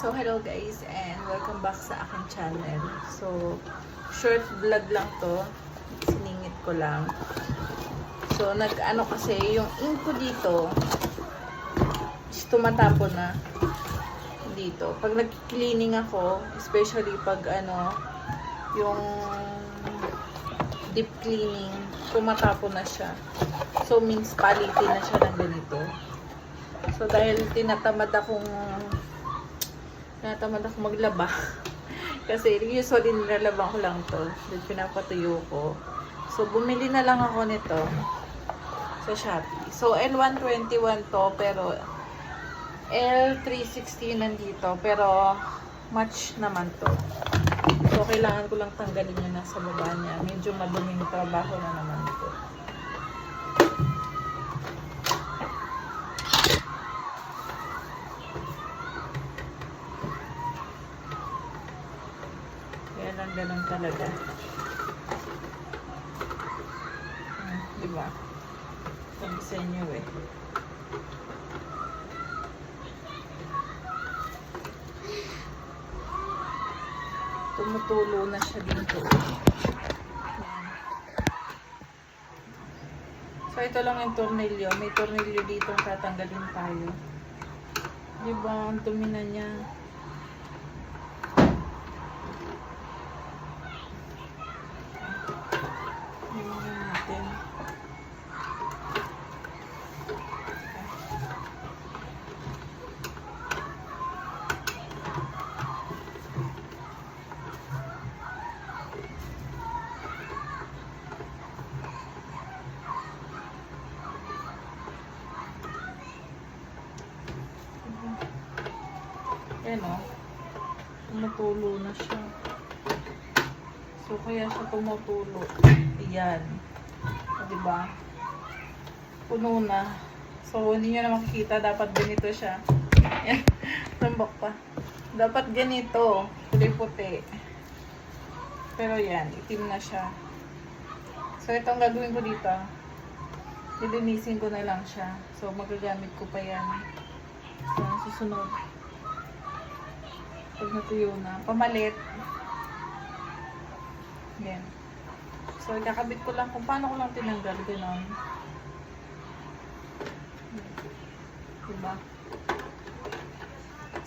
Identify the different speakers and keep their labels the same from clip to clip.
Speaker 1: So, hello guys and welcome back sa aking channel. So, short vlog lang to. Siningit ko lang. So, nag-ano kasi, yung ink ko dito, is tumatapon na dito. Pag nag-cleaning ako, especially pag ano, yung deep cleaning, tumatapon na siya. So, means palitin na siya ng ganito. So, dahil tinatamad akong tinatamad ako maglaba. Kasi usually nilalaban ko lang to. Then pinapatuyo ko. So, bumili na lang ako nito sa Shopee. So, L121 to, pero L360 nandito, pero match naman to. So, kailangan ko lang tanggalin yung nasa baba niya. Medyo maduming trabaho na naman to. Kaya talaga. Hmm, di ba? Sabi sa inyo eh. Tumutulo na siya dito. So, ito lang yung tornilyo. May tornilyo dito tatanggalin tayo. Di ba? Ang dumi na niya. Tingnan natin. Ayan o. Tumutulo na siya. So, kaya siya tumutulo. Ayan. O, diba? Puno na. So, hindi nyo na makikita. Dapat ganito siya. Ayan. Tambak pa. Dapat ganito. Puti-puti. Pero yan. Itim na siya. So, ito ang gagawin ko dito. Lilinisin ko na lang siya. So, magagamit ko pa yan. So, susunod. Pag natuyo na. Pamalit. Yan. So, ikakabit ko lang kung paano ko lang tinanggal. Ganon. Diba?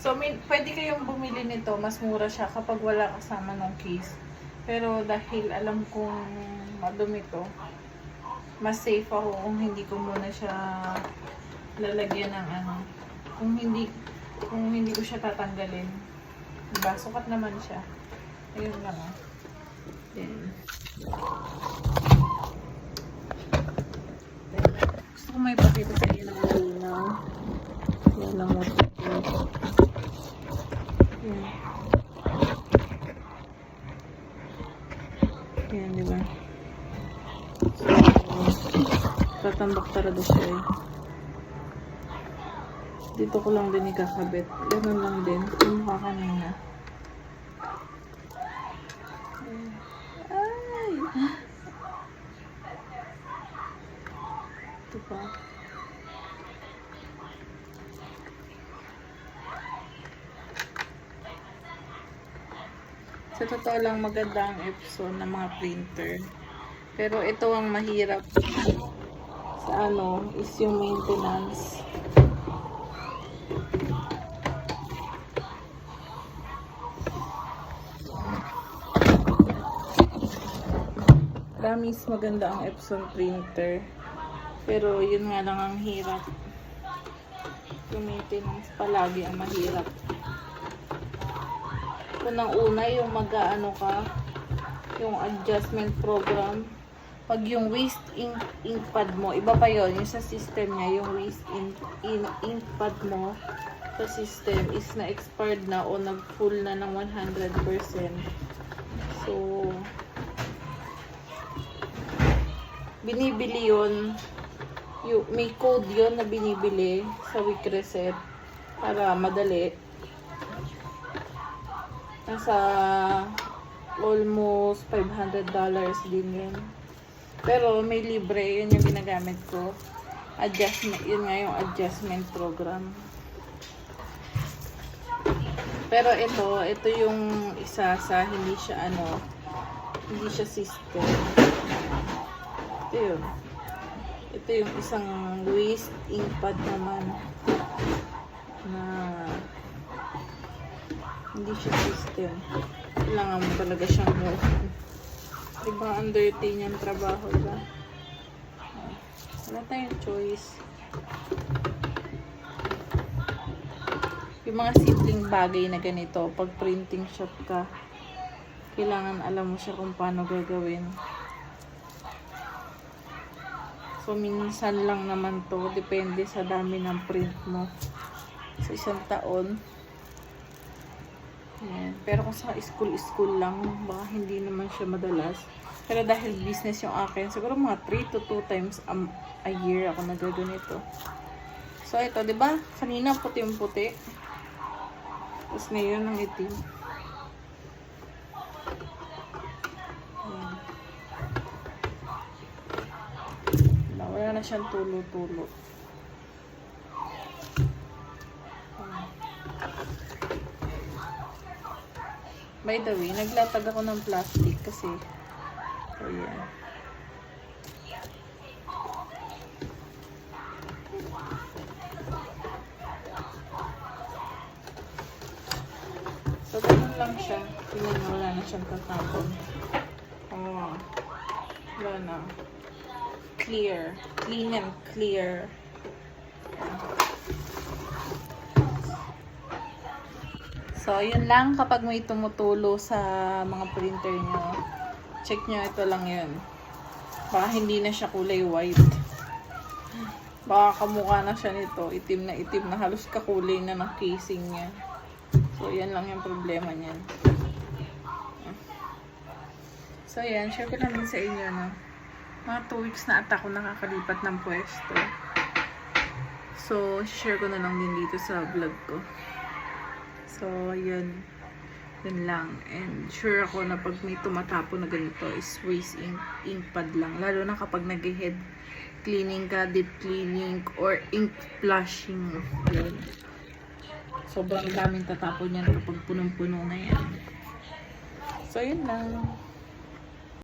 Speaker 1: So, may, pwede kayong bumili nito. Mas mura siya kapag wala kasama ng case. Pero dahil alam kong madumi to, mas safe ako kung hindi ko muna siya lalagyan ng ano. Kung hindi kung hindi ko siya tatanggalin. Diba? Sukat naman siya. Ayun lang ah. Then, gusto ko may pakita sa inyo ng malinaw. Yan lang mo. Yan. Yan, di ba? So, tatambak talaga siya eh. Dito ko lang din ikakabit. Ganun lang din. Yung mukha kanina. Ay! Ito pa. Sa totoo lang maganda ang Epson ng mga printer. Pero ito ang mahirap sa ano is yung maintenance. Promise maganda ang Epson printer. Pero yun nga lang ang hirap. Yung maintenance palagi ang mahirap. Unang-una yung mag-ano ka, yung adjustment program. Pag yung waste ink, ink pad mo, iba pa yon yung sa system niya, yung waste ink, in, ink pad mo sa system is na-expired na o nag-full na ng 100%. So, binibili yon yung, may code yon na binibili sa week reset para madali nasa almost 500 dollars din yun pero may libre yun yung ginagamit ko adjustment yun nga yung adjustment program Pero ito, ito yung isa sa hindi siya ano, hindi siya system. Ito yun. Ito yung isang Louis ink pad naman na hindi siya system. Kailangan mo talaga siyang move. Diba, ang dirty niyang trabaho ba? Wala tayong choice. Yung mga simpleng bagay na ganito, pag printing shop ka, kailangan alam mo siya kung paano gagawin. So, minsan lang naman to, depende sa dami ng print mo. Sa isang taon. Ayan. Pero kung sa school-school lang, baka hindi naman siya madalas. Pero dahil business yung akin, siguro mga 3 to 2 times a, a year ako nagaganito. So, ito, di ba? Kanina puti yung puti. Tapos ngayon ang itim. Ayan. Wala na siyang tulo-tulo. By the way, naglatag ako ng plastic kasi ayan. So, ganun lang siya. Tingnan mo, wala na siyang tatapon. Oh, wala na. Clear. Clean and clear. So, yun lang kapag may tumutulo sa mga printer nyo. Check nyo, ito lang yun. Baka hindi na siya kulay white. Baka kamukha na siya nito. Itim na itim na halos kakulay na ng casing niya. So, yan lang yung problema niyan. So, yan. Share ko lang din sa inyo, no? Mga 2 weeks na ata ako nakakalipat ng pwesto. So, share ko na lang din dito sa vlog ko. So, yun. Yun lang. And sure ako na pag may tumatapo na ganito is waste ink, ink pad lang. Lalo na kapag nag-head cleaning ka, deep cleaning, or ink flushing. Yun. Sobrang daming tatapon yan kapag punong-puno na yan. So, yun lang.